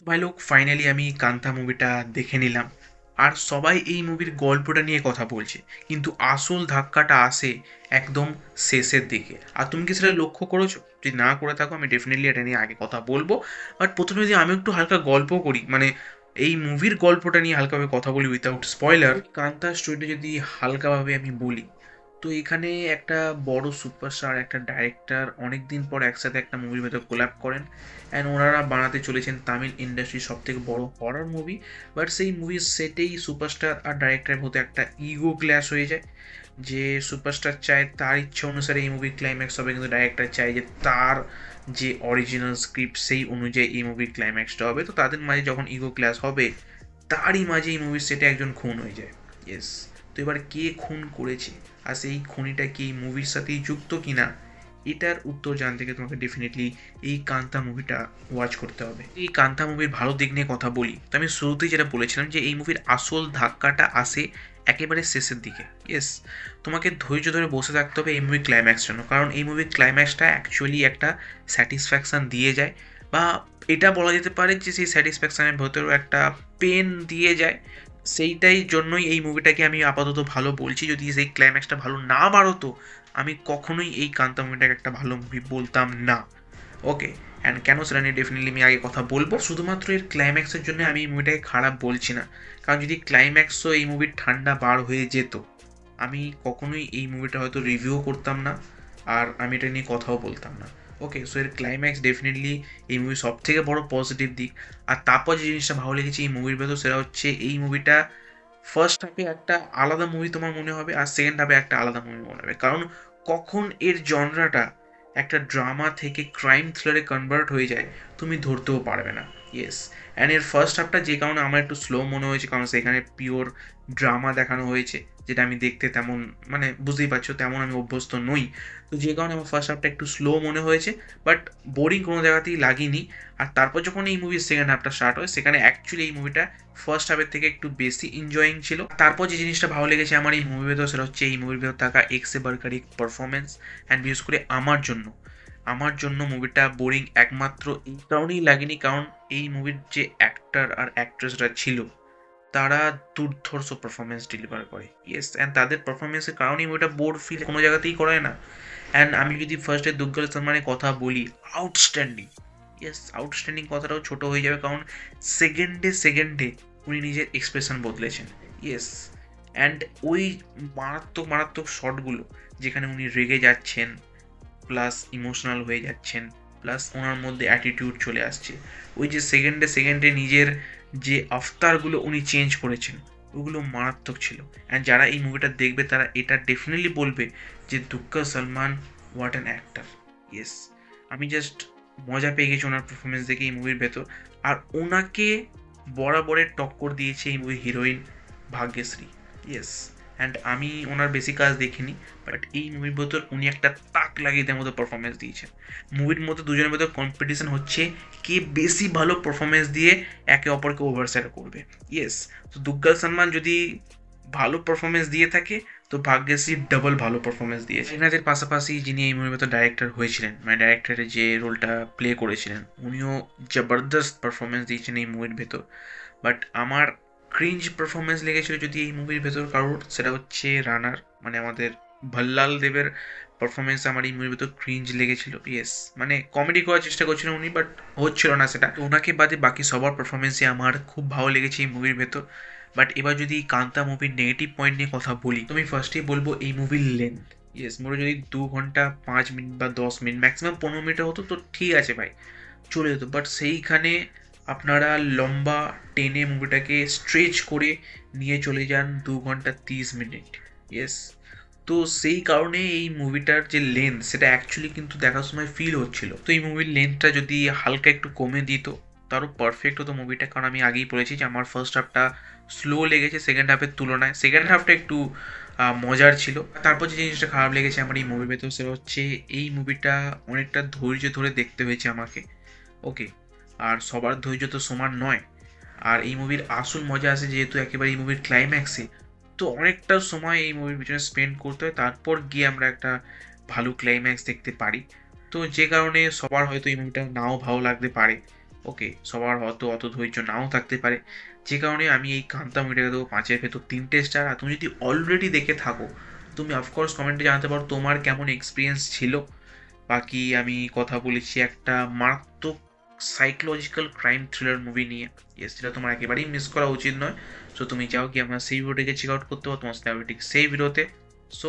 তো ভাই লোক ফাইনালি আমি কান্তা মুভিটা দেখে নিলাম। আর সবাই এই মুভির গল্পটা নিয়ে কথা বলছে, কিন্তু আসল ধাক্কাটা আসে একদম শেষের দিকে। আর তুমি কি সেটা লক্ষ্য করেছ? যদি না করে থাকো, আমি ডেফিনেটলি এটা নিয়ে আগে কথা বলব। বাট প্রথমে যদি আমি একটু হালকা গল্প করি মানে এই মুভির গল্পটা নিয়ে হালকাভাবে কথা বলি উইথাউট স্পয়লার কান্তা স্টোরিটা যদি হালকাভাবে আমি বলি তো এখানে একটা বড় সুপারস্টার একটা ডাইরেক্টর অনেক দিন পর একসাথে একটা মুভির ভেতর কোল্যাপ করেন অ্যান্ড ওনারা বানাতে চলেছেন তামিল ইন্ডাস্ট্রির সব থেকে বড় হরার মুভি বাট সেই মুভির সেটেই সুপারস্টার আর ডাইরেক্টরের মধ্যে একটা ইগো ক্ল্যাশ হয়ে যায়, যে সুপারস্টার চায় তার ইচ্ছা অনুসারে এই মুভির ক্লাইম্যাক্স হবে, কিন্তু ডাইরেক্টর চায় যে তার যে অরিজিনাল স্ক্রিপ্ট সেই অনুযায়ী এই মুভির ক্লাইম্যাক্সটা হবে। তো তাদের মাঝে যখন ইগো ক্ল্যাশ হবে, তারই মাঝে এই মুভির সেটে একজন খুন হয়ে যায়। ইয়েস তো এবার কে খুন করেছে? আর সেই খুনিটা কি মুভির সাথেই যুক্ত কিনা? এটার উত্তর জানতে গেলে তোমাকে ডেফিনেটলি এই কান্তা মুভিটা ওয়াচ করতে হবে। এই কান্তা মুভির ভালো দিক নিয়ে কথা বলি, তো আমি শুরুতেই যেটা বলেছিলাম যে এই মুভির আসল ধাক্কাটা আসে একেবারে শেষের দিকে। ইয়েস তোমাকে ধৈর্য ধরে বসে থাকতে হবে এই মুভির ক্লাইম্যাক্স জন্য, কারণ এই মুভির ক্লাইম্যাক্সটা অ্যাকচুয়ালি একটা স্যাটিসফ্যাকশান দিয়ে যায়, বা এটা বলা যেতে পারে যে সেই স্যাটিসফ্যাকশানের ভেতরেও একটা পেন দিয়ে যায় সেইটাই জন্যই এই মুভিটাকে আমি আপাতত ভালো বলছি। যদি সেই ক্লাইম্যাক্সটা ভালো না বাড়তো আমি কখনোই এই কান্তা মুভিটাকে একটা ভালো মুভি বলতাম না। ওকে অ্যান্ড কেন সেটা নিয়ে ডেফিনেটলি আমি আগে কথা বলব? শুধুমাত্র এর ক্লাইম্যাক্সের জন্য আমি এই মুভিটাকে খারাপ বলছি না। কারণ যদি ক্লাইম্যাক্সও এই মুভির ঠান্ডা বার হয়ে যেত, আমি কখনোই এই মুভিটা হয়তো রিভিউ করতাম না, আর আমি এটা নিয়ে কথাও বলতাম না। ওকে সো এর ক্লাইম্যাক্স ডেফিনেটলি এই মুভির সব থেকে বড় পজিটিভ দিক। আর তারপর যে জিনিসটা ভালো লেগেছে এই মুভির ভেতর, সেটা হচ্ছে এই মুভিটা ফার্স্ট হাফে একটা আলাদা মুভি তোমার মনে হবে, আর সেকেন্ড হাফে একটা আলাদা মুভি মনে হবে। কারণ কখন এর জনরাটা একটা ড্রামা থেকে ক্রাইম থ্রিলারে কনভার্ট হয়ে যায়, তুমি ধরতেও পারবে না। ইয়েস অ্যান্ড এর ফার্স্ট হাফটা যে কারণে আমার একটু স্লো মনে হয়েছে, কারণ সেখানে পিওর ড্রামা দেখানো হয়েছে, যেটা আমি দেখতে তেমন মানে বুঝতেই পারছ, তেমন আমি অভ্যস্ত নই। তো যে কারণে আমার ফার্স্ট হাফটা একটু স্লো মনে হয়েছে বাট বোরিং কোনো জায়গাতেই লাগেনি। আর তারপর যখন এই মুভির সেকেন্ড হাফটা স্টার্ট হয়, সেখানে অ্যাকচুয়ালি এই মুভিটা ফার্স্ট হাফের থেকে একটু বেশি এনজয়িং ছিল। তারপর যে জিনিসটা ভালো লেগেছে আমার এই মুভির ভেতর, সেটা হচ্ছে এই মুভির ভেতর থাকা এক্সে বার্কারি পারফরমেন্স অ্যান্ড বিশেষ করে আমার জন্য। আমার জন্য মুভিটা বোরিং একমাত্র এই কারণেই লাগেনি, কারণ এই মুভির যে অ্যাক্টার আর অ্যাক্ট্রেসরা ছিল, তারা দুর্ধর্ষ পারফরমেন্স ডেলিভার করে। ইয়েস অ্যান্ড তাদের পারফরমেন্সের কারণেই মুভিটা বোর ফিল কোনো জায়গাতেই করে না। অ্যান্ড আমি যদি ফার্স্টে দুগ্গল সালমানের কথা বলি আউটস্ট্যান্ডিং ইয়েস আউটস্ট্যান্ডিং কথাটাও ছোট হয়ে যাবে, কারণ সেকেন্ডে সেকেন্ডে উনি নিজের এক্সপ্রেশন বদলেছেন। ইয়েস অ্যান্ড ওই মারাত্মক মারাত্মক শটগুলো যেখানে উনি রেগে যাচ্ছেন প্লাস ইমোশনাল হয়ে যাচ্ছেন প্লাস ওনার মধ্যে অ্যাটিটিউড চলে আসছে। ওই যে সেকেন্ডে সেকেন্ডে নিজের যে আফতারগুলো উনি চেঞ্জ করেছেন, ওগুলো মারাত্মক ছিল। অ্যান্ড যারা এই মুভিটা দেখবে, তারা এটা ডেফিনেটলি বলবে যে দুঃখা Salman what an actor yes আমি জাস্ট মজা পেয়ে গেছি ওনার পারফরমেন্স দেখে এই মুভির ভেতর। আর ওনাকে বরাবরের টক্কর দিয়েছে এই মুভির হিরোইন ভাগ্যশ্রী। ইয়েস অ্যান্ড আমি ওনার বেশি কাজ দেখিনি বাট এই মুভির ভেতর উনি একটা তাক লাগিয়ে দেওয়ার মতো পারফরমেন্স দিয়েছেন। মুভির মধ্যে দুজনের ভেতর কম্পিটিশন হচ্ছে কে বেশি ভালো পারফরমেন্স দিয়ে একে অপরকে ওভারসাইড করবে। ইয়েস তো দুগ্গাল সালমান যদি ভালো পারফরমেন্স দিয়ে থাকে, তো ভাগ্যশ্রী ডাবল ভালো পারফরমেন্স দিয়েছে। এনাদের পাশাপাশি যিনি এই মুভির ভেতর ডাইরেক্টর হয়েছিলেন মানে ডাইরেক্টরের যে রোলটা প্লে করেছিলেন, উনিও জবরদস্ত পারফরমেন্স দিয়েছেন এই মুভির ভেতর। বাট আমার ক্রিঞ্জ পারফরমেন্স লেগেছিল যদি এই মুভির ভেতর কারোর, সেটা হচ্ছে রানার মানে আমাদের ভল্লাল দেবের পারফরমেন্স আমার এই মুভির ভেতর ক্রিঞ্জ লেগেছিল ইয়েস মানে কমেডি করার চেষ্টা করছিলেন উনি বাট হচ্ছিল না সেটা। ওনাকে বাদে বাকি সবার পারফরমেন্সই আমার খুব ভালো লেগেছে এই মুভির ভেতর। বাট এবার যদি কান্তা মুভির নেগেটিভ পয়েন্ট নিয়ে কথা বলি, তো আমি ফার্স্টেই বলব এই মুভির লেন্থ ইয়েস মোটে যদি দু ঘণ্টা পাঁচ মিনিট বা দশ মিনিট ম্যাক্সিমাম পনেরো মিনিট হতো তো ঠিক আছে ভাই, চলে যেত। বাট সেইখানে আপনারা লম্বা টেনে মুভিটাকে স্ট্রেচ করে নিয়ে চলে যান দু ঘণ্টা তিরিশ মিনিট। ইয়েস তো সেই কারণে এই মুভিটার যে লেন্থ সেটা অ্যাকচুয়ালি কিন্তু দেখার সময় ফিল হচ্ছিল। তো এই মুভির লেন্থটা যদি হালকা একটু কমে দিত, তারও পারফেক্ট হতো মুভিটা কারণ আমি আগেই বলেছি যে আমার ফার্স্ট হাফটা স্লো লেগেছে সেকেন্ড হাফের তুলনায়। সেকেন্ড হাফটা একটু মজার ছিল। তারপর যে জিনিসটা খারাপ লেগেছে আমার এই মুভির ভেতর, সেটা হচ্ছে এই মুভিটা অনেকটা ধৈর্য ধরে দেখতে হয়েছে আমাকে। ওকে আর সবার ধৈর্য তো সমান নয়। আর এই মুভির আসল মজা আসে যেহেতু একেবারে এই মুভির ক্লাইম্যাক্সে তো অনেকটা সময় এই মুভির পিছনে স্পেন্ড করতে হয়, তারপর গিয়ে আমরা একটা ভালো ক্লাইম্যাক্স দেখতে পারি। তো যে কারণে সবার হয়তো এই মুভিটা নাও ভালো লাগতে পারে। ওকে সবার হয়তো অত ধৈর্য নাও থাকতে পারে। যে কারণে আমি এই কান্তা মুভিটাকে দেবো পাঁচের ভেতর তিনটে স্টার আর তুমি যদি অলরেডি দেখে থাকো, তুমি অফকোর্স কমেন্টে জানাতে পারো তোমার কেমন এক্সপিরিয়েন্স ছিল। বাকি আমি কথা বলেছি একটা মারাত্মক সাইকোলজিক্যাল ক্রাইম থ্রিলার মুভি নিয়ে। ইয়েস যেটা তোমার একেবারেই মিস করা উচিত নয়। সো তুমি চাও কি আমরা সেই ভিডিওটিকে চেক আউট করতে পারো। তোমার সাথে সেই ভিডিওতে সো